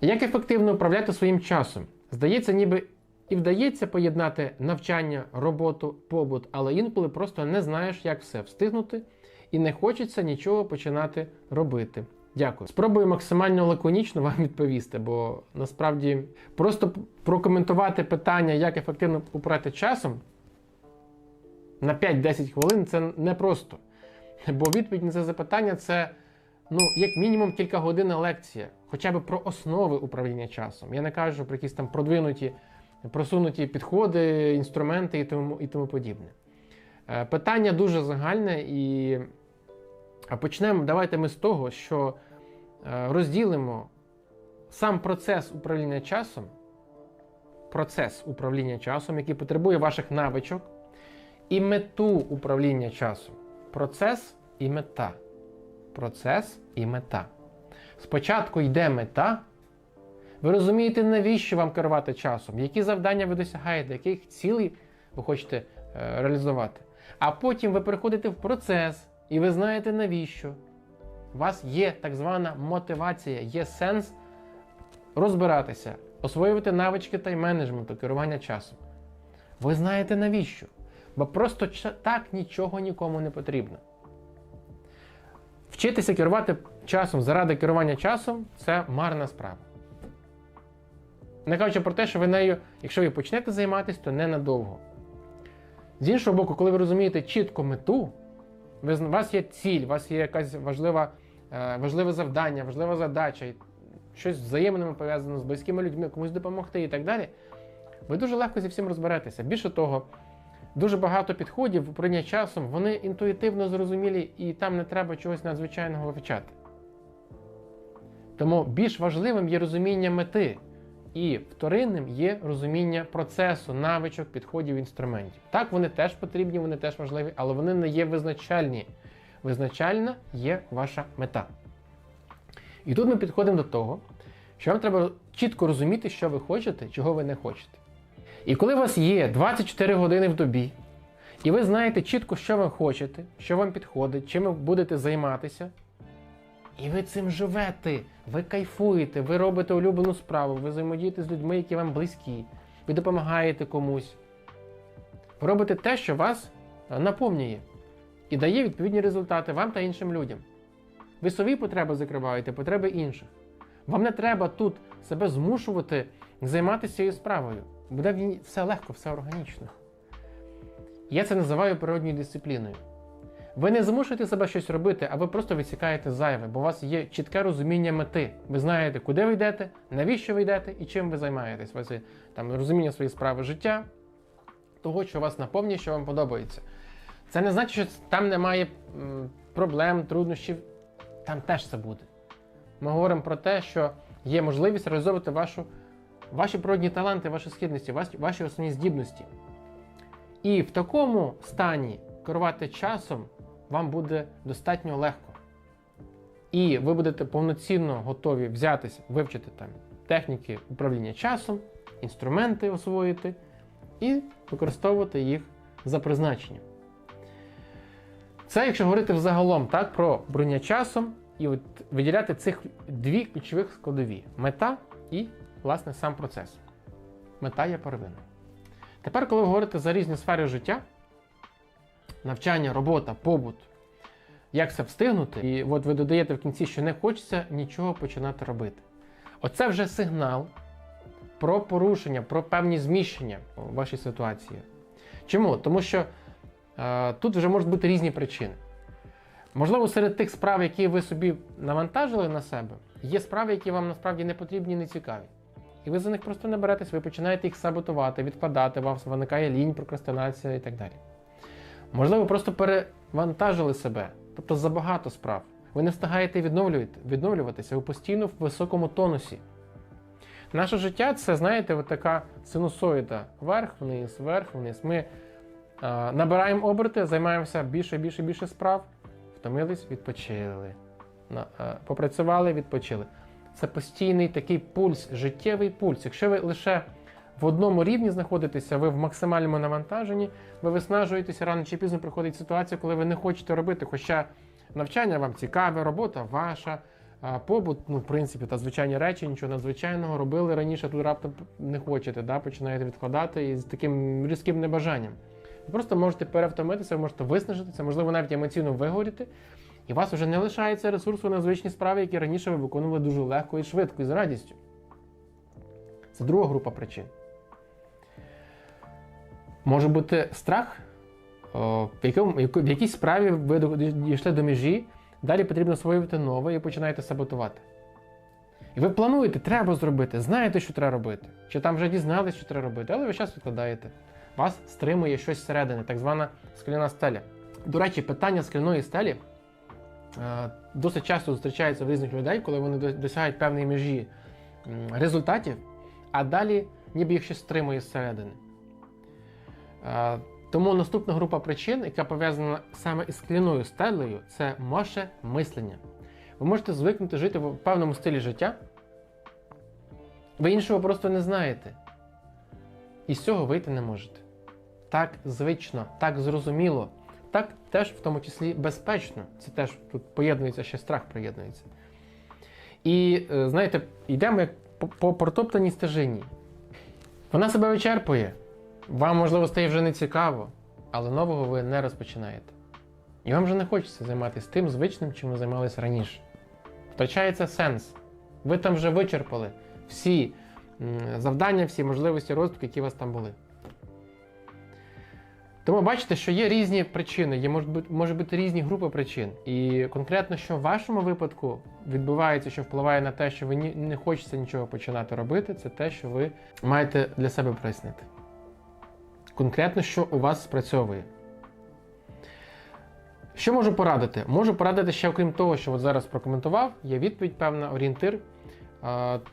Як ефективно управляти своїм часом? Здається, ніби і вдається поєднати навчання, роботу, побут, але інколи просто не знаєш, як все встигнути, і не хочеться нічого починати робити. Дякую. Спробую максимально лаконічно вам відповісти, бо насправді просто прокоментувати питання, як ефективно управляти часом на 5-10 хвилин це непросто. Бо відповідь на це запитання це, ну, як мінімум, кілька годин лекція, хоча б про основи управління часом. Я не кажу про якісь там продвинуті, просунуті підходи, інструменти і тому, і тому подібне. Е, Питання дуже загальне, і почнемо. Давайте ми з того, що е, розділимо сам процес управління часом, процес управління часом, який потребує ваших навичок, і мету управління часом. Процес і мета. Процес і мета. Спочатку йде мета. Ви розумієте, навіщо вам керувати часом, які завдання ви досягаєте, яких цілей ви хочете е, реалізувати. А потім ви переходите в процес, і ви знаєте навіщо. У вас є так звана мотивація, є сенс розбиратися, освоювати навички тайм-менеджменту, керування часом. Ви знаєте навіщо? Бо просто так нічого нікому не потрібно. Вчитися керувати часом заради керування часом це марна справа. Не кажучи про те, що ви нею, якщо ви почнете займатися, то ненадовго. З іншого боку, коли ви розумієте чітко мету, ви, у вас є ціль, у вас є якась важлива, е, важливе завдання, важлива задача, щось з взаємними пов'язане з близькими людьми, комусь допомогти і так далі, ви дуже легко зі всім розберетеся. Більше того, дуже багато підходів управління часом, вони інтуїтивно зрозумілі, і там не треба чогось надзвичайного вивчати. Тому більш важливим є розуміння мети, і вторинним є розуміння процесу, навичок, підходів, інструментів. Так, вони теж потрібні, вони теж важливі, але вони не є визначальні. Визначальна є ваша мета. І тут ми підходимо до того, що вам треба чітко розуміти, що ви хочете, чого ви не хочете. І коли у вас є 24 години в добі, і ви знаєте чітко, що ви хочете, що вам підходить, чим ви будете займатися, і ви цим живете, ви кайфуєте, ви робите улюблену справу, ви взаємодієте з людьми, які вам близькі, ви допомагаєте комусь. Ви робите те, що вас е, наповнює і дає відповідні результати вам та іншим людям. Ви свої потреби закриваєте, потреби інших. Вам не треба тут себе змушувати займатися цією справою. Буде все легко, все органічно. Я це називаю природньою дисципліною. Ви не змушуєте себе щось робити, а ви просто відсікаєте зайве, бо у вас є чітке розуміння мети. Ви знаєте, куди ви йдете, навіщо ви йдете і чим ви займаєтесь. У вас є там розуміння своєї справи життя, того, що вас наповнює, що вам подобається. Це не значить, що там немає проблем, труднощів. Там теж це буде. Ми говоримо про те, що є можливість реалізовувати вашу, ваші природні таланти, ваші східності, ваші, ваші основні здібності. І в такому стані керувати часом вам буде достатньо легко. І ви будете повноцінно готові взятися, вивчити там техніки управління часом, інструменти освоїти і використовувати їх за призначенням. Це якщо говорити взагалом так, про бронення часом і от виділяти цих дві ключових складові: мета і, власне, сам процес. Мета є первинною. Тепер, коли ви говорите за різні сфери життя, навчання, робота, побут, як це встигнути, і от ви додаєте в кінці, що не хочеться нічого починати робити. Оце вже сигнал про порушення, про певні зміщення у вашій ситуації. Чому? Тому що е, тут вже можуть бути різні причини. Можливо, серед тих справ, які ви собі навантажили на себе, є справи, які вам насправді не потрібні і не цікаві. І ви за них просто не беретесь, ви починаєте їх саботувати, відкладати, у вас виникає лінь, прокрастинація і так далі. Можливо, просто перевантажили себе, тобто забагато справ. Ви не встигаєте відновлюватися, ви постійно в високому тонусі. Наше життя це, знаєте, от така синусоїда. Вверх-вниз, вверх-вниз. Ми е, набираємо оберти, займаємося більше, більше, більше справ, втомились, відпочили. На, е, попрацювали, відпочили. Це постійний такий пульс, життєвий пульс. Якщо ви лише в одному рівні знаходитеся, ви в максимальному навантаженні, ви виснажуєтеся рано чи пізно приходить ситуація, коли ви не хочете робити. Хоча навчання вам цікаве, робота ваша, побут, ну, в принципі, та звичайні речі, нічого надзвичайного робили раніше, тут раптом не хочете, да, починаєте відкладати і з таким різким небажанням. Ви просто можете перевтомитися, ви можете виснажитися, можливо, навіть емоційно вигоріти, і вас вже не лишається ресурсу на звичні справи, які раніше ви виконували дуже легко і швидко, і з радістю. Це друга група причин. Може бути страх, в, якому, в якійсь справі ви дійшли до межі, далі потрібно освоювати нове і починаєте саботувати. І ви плануєте, треба зробити, знаєте, що треба робити, чи там вже дізналися, що треба робити, але ви час відкладаєте. Вас стримує щось зсередини, так звана скляна стеля. До речі, питання скляної стелі е, досить часто зустрічається в різних людей, коли вони досягають певної межі результатів, а далі ніби їх щось стримує зсередини. Е, Тому наступна група причин, яка пов'язана саме із скляною стелею, це ваше мислення. Ви можете звикнути жити в певному стилі життя. Ви іншого просто не знаєте. І з цього вийти не можете. Так звично, так зрозуміло, так теж в тому числі безпечно. Це теж тут поєднується, ще страх приєднується. І е, знаєте, йдемо як по, по протоптаній стежині. Вона себе вичерпує. Вам, можливо, стає вже не цікаво, але нового ви не розпочинаєте. І вам вже не хочеться займатися тим звичним, чим ви займалися раніше. Втрачається сенс. Ви там вже вичерпали всі завдання, всі можливості розвитку, які у вас там були. Тому бачите, що є різні причини, є можуть бути, може бути різні групи причин. І конкретно, що в вашому випадку відбувається, що впливає на те, що ви не хочеться нічого починати робити, це те, що ви маєте для себе прояснити. Конкретно, що у вас спрацьовує. Що можу порадити? Можу порадити ще, окрім того, що от зараз прокоментував, є відповідь, певна орієнтир.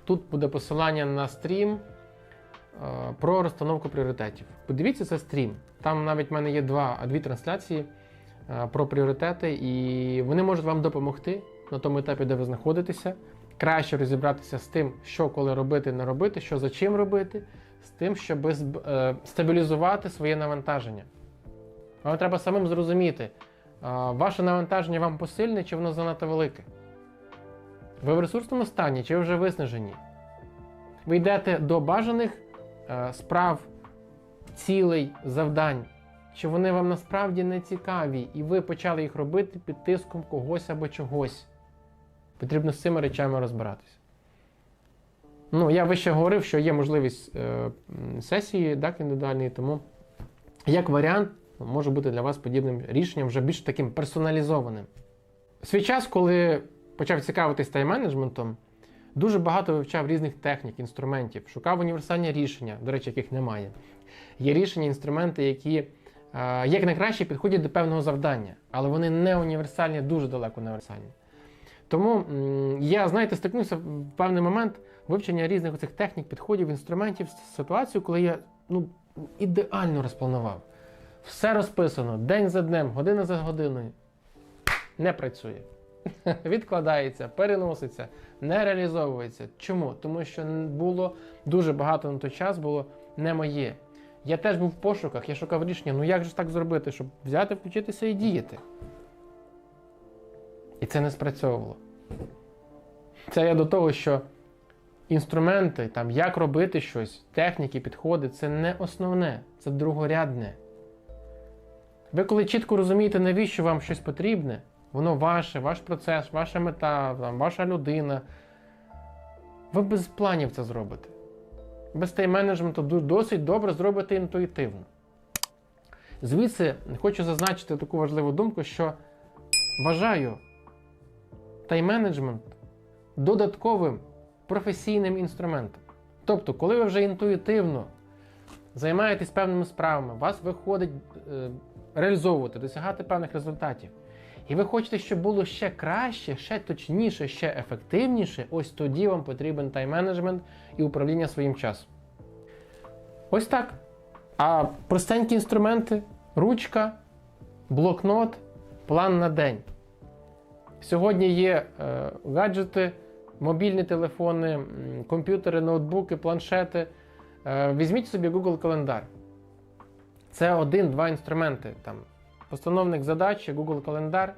Тут буде посилання на стрім про розстановку пріоритетів. Подивіться це стрім. Там навіть в мене є два, дві трансляції про пріоритети, і вони можуть вам допомогти на тому етапі, де ви знаходитеся, краще розібратися з тим, що коли робити, не робити, що за чим робити, з тим, щоб е, стабілізувати своє навантаження. Вам треба самим зрозуміти, ваше навантаження вам посильне чи воно занадто велике? Ви в ресурсному стані чи ви вже виснажені? Ви йдете до бажаних е, справ, цілей, завдань, чи вони вам насправді не цікаві, і ви почали їх робити під тиском когось або чогось. Потрібно з цими речами розбиратися. Ну, я вище говорив, що є можливість е, сесії так, індивідуальної, тому як варіант може бути для вас подібним рішенням, вже більш таким персоналізованим. Свій час, коли почав цікавитись тайм-менеджментом, дуже багато вивчав різних технік, інструментів, шукав універсальні рішення, до речі, яких немає. Є рішення, інструменти, які е, як найкраще підходять до певного завдання, але вони не універсальні, дуже далеко не універсальні. Тому я, знаєте, стикнувся в певний момент вивчення різних оцих технік, підходів, інструментів з ситуацією, коли я ну, ідеально розпланував. Все розписано день за днем, година за годиною. Не працює. Відкладається, переноситься, не реалізовується. Чому? Тому що було дуже багато на той час було не моє. Я теж був в пошуках, я шукав рішення, ну як же так зробити, щоб взяти, включитися і діяти. І це не спрацьовувало. Це я до того, що інструменти, там, як робити щось, техніки, підходи це не основне, це другорядне. Ви коли чітко розумієте, навіщо вам щось потрібне, воно ваше, ваш процес, ваша мета, там, ваша людина. Ви без планів це зробите. Без тайм-менеджменту досить добре зробите інтуїтивно. Звідси хочу зазначити таку важливу думку, що вважаю тайм-менеджмент додатковим професійним інструментом. Тобто, коли ви вже інтуїтивно займаєтесь певними справами, вас виходить е, реалізовувати, досягати певних результатів. І ви хочете, щоб було ще краще, ще точніше, ще ефективніше, ось тоді вам потрібен тайм-менеджмент і управління своїм часом. Ось так. А простенькі інструменти, ручка, блокнот, план на день. Сьогодні є е, гаджети, мобільні телефони, комп'ютери, ноутбуки, планшети. Е, візьміть собі Google календар. Це один-два інструменти. Там, постановник задач, Google календар.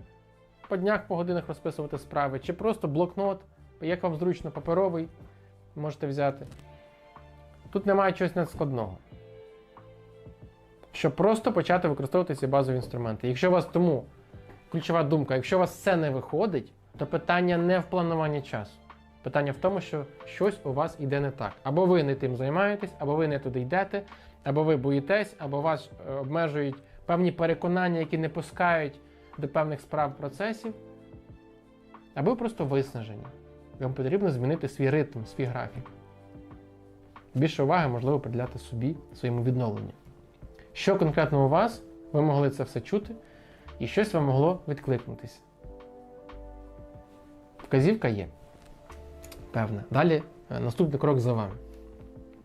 по днях, по годинах розписувати справи, чи просто блокнот, як вам зручно, паперовий, можете взяти. Тут немає чогось надскладного. Щоб просто почати використовувати ці базові інструменти. Якщо вас тому ключова думка, якщо у вас все не виходить, то питання не в плануванні часу. Питання в тому, що щось у вас іде не так. Або ви не тим займаєтесь, або ви не туди йдете, або ви боїтесь, або вас е, обмежують певні переконання, які не пускають до певних справ процесів, або просто виснажені. Вам потрібно змінити свій ритм, свій графік. Більше уваги можливо приділяти собі, своєму відновленню. Що конкретно у вас, ви могли це все чути, і щось вам могло відкликнутися. Вказівка є. Певна. Далі е, наступний крок за вами.